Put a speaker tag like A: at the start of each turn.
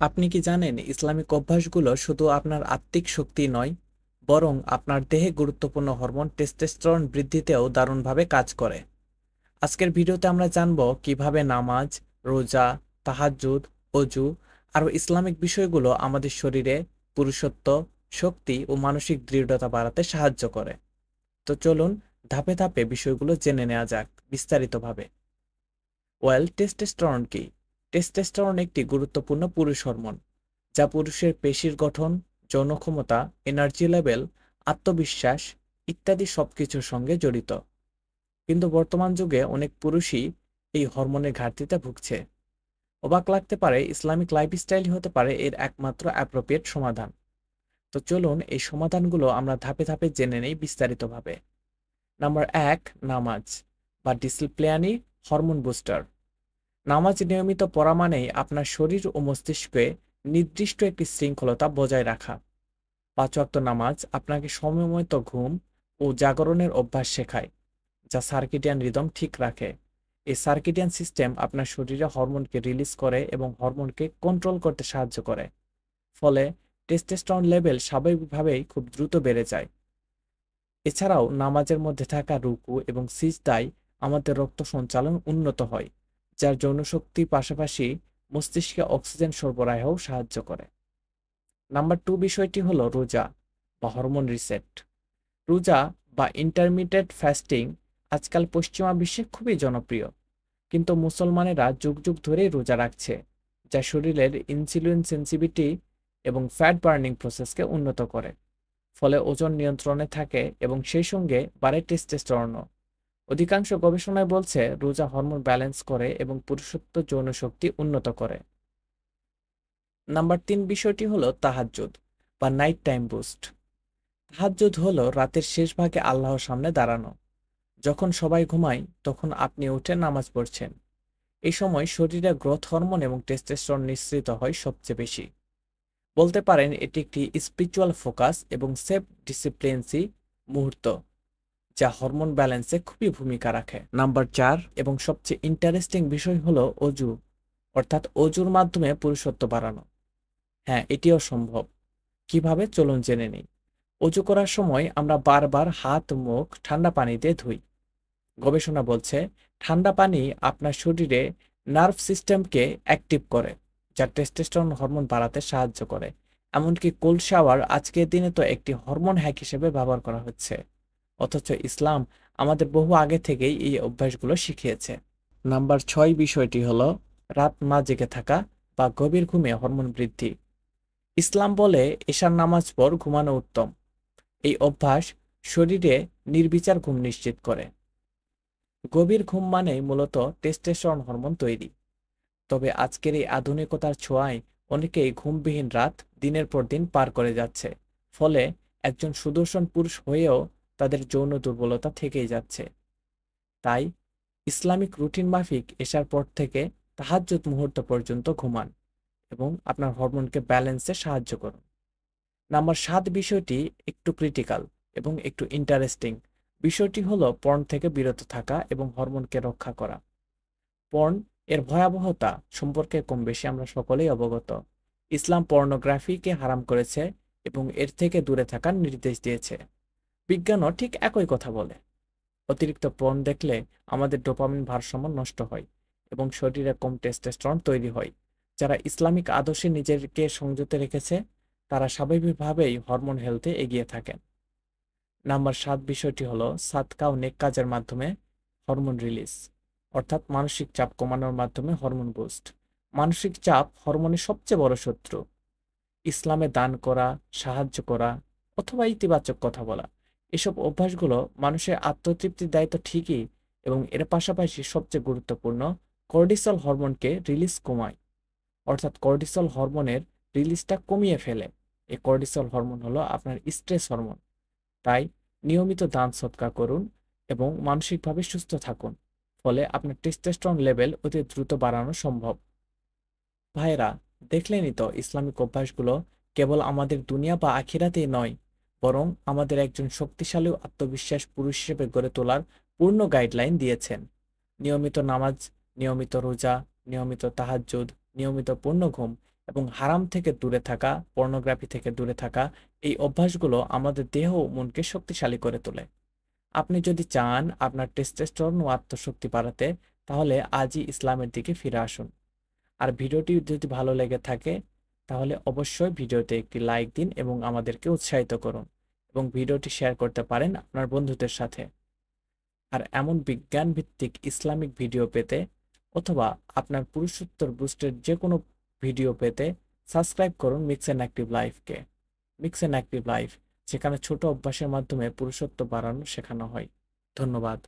A: আপনি কি জানেন, ইসলামিক অভ্যাসগুলো শুধু আপনার আত্মিক শক্তি নয়, বরং আপনার দেহে গুরুত্বপূর্ণ হরমোন টেস্টোস্টেরন বৃদ্ধিতেও দারুণভাবে কাজ করে। আজকের ভিডিওতে আমরা জানব কীভাবে নামাজ, রোজা, তাহাজ্জুদ, অজু আর ইসলামিক বিষয়গুলো আমাদের শরীরে পুরুষত্ব, শক্তি ও মানসিক দৃঢ়তা বাড়াতে সাহায্য করে। তো চলুন ধাপে ধাপে বিষয়গুলো জেনে নেওয়া যাক বিস্তারিতভাবে। ওয়েল, টেস্টোস্টেরন কি? টেস্টোস্টেরন একটি গুরুত্বপূর্ণ পুরুষ হরমোন, যা পুরুষের পেশির গঠন যৌন ক্ষমতা এনার্জি লেভেল আত্মবিশ্বাস ইত্যাদি সবকিছুর সঙ্গে জড়িত। কিন্তু বর্তমান যুগে অনেক পুরুষই এই হরমোনের ঘাটতিতে ভুগছে। অবাক লাগতে পারে, ইসলামিক লাইফস্টাইল হতে পারে এর একমাত্র অ্যাপ্রোপ্রিয়েট সমাধান। তো চলুন এই সমাধানগুলো আমরা ধাপে ধাপে জেনে নেই বিস্তারিতভাবে। নাম্বার এক, নামাজ বা ডিসিপ্লিয়ানি হরমোন বুস্টার নামাজ নিয়মিত পড়া মানেই আপনার শরীর ও মস্তিষ্কে নির্দিষ্ট একটি শৃঙ্খলতা বজায় রাখা। পাঁচ নামাজ আপনাকে সময়মতো ঘুম ও জাগরণের অভ্যাস শেখায়, যা সার্কিডিয়ান রিদম ঠিক রাখে। এই সার্কিডিয়ান সিস্টেম আপনার শরীরে হরমোনকে রিলিজ করে এবং হরমোনকে কন্ট্রোল করতে সাহায্য করে, ফলে টেস্টেস্টন লেভেল স্বাভাবিকভাবেই খুব দ্রুত বেড়ে যায়। এছাড়াও নামাজের মধ্যে থাকা রুকু এবং সিজদায় আমাদের রক্ত সঞ্চালন উন্নত হয়। যার যৌনশক্তির পাশাপাশি মস্তিষ্কে অক্সিজেন সরবরাহেও সাহায্য করে। নাম্বার টু বিষয়টি হলো রোজা বা হরমোন রিসেট। রোজা বা ইন্টারমিডিয়েট ফাস্টিং আজকাল পশ্চিমা বিশ্বে খুবই জনপ্রিয়, কিন্তু মুসলমানেরা যুগ যুগ ধরেই রোজা রাখছে, যা শরীরের ইনসুলিন সেন্সিভিটি এবং ফ্যাট বার্নিং প্রসেসকে উন্নত করে, ফলে ওজন নিয়ন্ত্রণে থাকে এবং সেই সঙ্গে বাড়ে টেস্টেস্টরনও। অধিকাংশ গবেষণায় বলছে রোজা হরমোন ব্যালেন্স করে এবং পুরুষত্ব যৌন শক্তি উন্নত করে। নাম্বার তিন বিষয়টি হলো তাহাজ্জুদ বা নাইট টাইম বুস্ট। তাহাজ্জুদ হলো রাতের শেষ ভাগে আল্লাহর সামনে দাঁড়ানো। যখন সবাই ঘুমায়, তখন আপনি উঠে নামাজ পড়ছেন। এই সময় শরীরে গ্রোথ হরমোন এবং টেস্টেস্টরন নিঃসৃত হয় সবচেয়ে বেশি। বলতে পারেন এটি একটি স্পিরিচুয়াল ফোকাস এবং সেফ ডিসিপ্লিনসি মুহূর্ত। যা হরমোন ব্যালেন্সে খুবই ভূমিকা রাখে। নাম্বার চার এবং সবচেয়ে ইন্টারেস্টিং বিষয় হলো অজু, অর্থাৎ অজুর মাধ্যমে পুরুষত্ব বাড়ানো। হ্যাঁ এটিও সম্ভব। কীভাবে? চলুন জেনে নিই। অজু করার সময় আমরা বারবার হাত, মুখ ঠান্ডা পানিতে ধুই। গবেষণা বলছে, ঠান্ডা পানি আপনার শরীরে নার্ভ সিস্টেমকে অ্যাক্টিভ করে, যা টেস্টেস্টন হরমোন বাড়াতে সাহায্য করে। এমনকি কোল্ড শাওয়ার আজকের দিনে তো একটি হরমোন হ্যাক হিসেবে ব্যবহার করা হচ্ছে। অথচ ইসলাম আমাদের বহু আগে থেকেই এই অভ্যাসগুলো শিখিয়েছে। নাম্বার ছয় বিষয়টি হলো, রাত না জেগে থাকা বা গভীর ঘুমে হরমোন বৃদ্ধি। ইসলাম বলে, এশার নামাজ পর ঘুমানো উত্তম। এই অভ্যাস শরীরে নির্বিচার ঘুম নিশ্চিত করে। গভীর ঘুম মানে মূলত টেস্টেশন হরমোন তৈরি। তবে আজকের এই আধুনিকতার ছোঁয়ায় অনেকেই ঘুমবিহীন রাত দিনের পর দিন পার করে যাচ্ছে। ফলে একজন সুদর্শন পুরুষ হয়েও তাদের যৌন দুর্বলতা থেকেই যাচ্ছে। তাই ইসলামিক রুটিন মাফিক এসার পর থেকে তাহাজ্জুদ মুহূর্ত পর্যন্ত ঘুমান এবং আপনার হরমোনকে ব্যালেন্সে সাহায্য করুন। নাম্বার সাত বিষয়টি একটু ক্রিটিক্যাল এবং একটু ইন্টারেস্টিং। বিষয়টি হলো পর্ন থেকে বিরত থাকা এবং হরমোনকে রক্ষা করা। পর্ন এর ভয়াবহতা সম্পর্কে কম বেশি আমরা সকলেই অবগত। ইসলাম পর্নোগ্রাফিকে হারাম করেছে এবং এর থেকে দূরে থাকার নির্দেশ দিয়েছে। বিজ্ঞানও ঠিক একই কথা বলে। অতিরিক্ত পণ দেখলে আমাদের ডোপামিন ভারসাম্য নষ্ট হয় এবং শরীরে কম টেস্টেস্টরন তৈরি হয়। যারা ইসলামিক আদর্শে নিজেকে সংযত রেখেছে, তারা স্বাভাবিকভাবেই হরমোন হেলথে এগিয়ে থাকেন। নাম্বার সাত বিষয়টি হলো সাতকা ও নেক কাজের মাধ্যমে হরমোন রিলিজ, অর্থাৎ মানসিক চাপ কমানোর মাধ্যমে হরমোন বুস্ট। মানসিক চাপ হরমোনের সবচেয়ে বড় শত্রু। ইসলামে দান করা, সাহায্য করা অথবা ইতিবাচক কথা বলা। এসব অভ্যাসগুলো মানুষের আত্মতৃপ্তির দায়িত্ব ঠিকই এবং এর পাশাপাশি সবচেয়ে গুরুত্বপূর্ণ কর্ডিসল হরমোনকে রিলিজ কমায়। অর্থাৎ কর্ডিসল হরমোনের রিলিজটা কমিয়ে ফেলে। এই কর্ডিসল হরমোন হলো আপনার স্ট্রেস হরমোন। তাই নিয়মিত দান সৎকার করুন এবং মানসিকভাবে সুস্থ থাকুন, ফলে আপনার টেস্টেস্ট্রন লেভেল অতি দ্রুত বাড়ানো সম্ভব। ভাইরা দেখলেনই তো ইসলামিক অভ্যাসগুলো কেবল আমাদের দুনিয়া বা আখিরাতেই নয় বরং আমাদের একজন শক্তিশালী আত্মবিশ্বাস পুরুষ হিসেবে গড়ে তোলার পূর্ণ গাইডলাইন দিয়েছেন। নিয়মিত নামাজ, নিয়মিত রোজা, নিয়মিত তাহাজ্জুদ, নিয়মিত পূর্ণ ঘুম এবং হারাম থেকে দূরে থাকা পর্নোগ্রাফি থেকে দূরে থাকা এই অভ্যাসগুলো আমাদের দেহ ও মনকে শক্তিশালী করে তোলে। আপনি যদি চান আপনার টেস্টোস্টেরন ও আত্মশক্তি বাড়াতে, তাহলে আজই ইসলামের দিকে ফিরে আসুন। আর ভিডিওটি যদি ভালো লেগে থাকে তাহলে অবশ্যই ভিডিওতে একটি লাইক দিন এবং আমাদেরকে উৎসাহিত করুন এবং ভিডিওটি শেয়ার করতে পারেন আপনার বন্ধুদের সাথে। আর এমন বিজ্ঞান ভিত্তিক ইসলামিক ভিডিও পেতে অথবা আপনার পুরুষোত্তর বুস্টের যে কোনো ভিডিও পেতে সাবস্ক্রাইব করুন মিক্স অ্যান্ড অ্যাক্টিভ লাইফকে মিক্স অ্যান্ড অ্যাক্টিভ লাইফ যেখানে ছোট অভ্যাসের মাধ্যমে পুরুষত্ব বাড়ানো শেখানো হয়। ধন্যবাদ।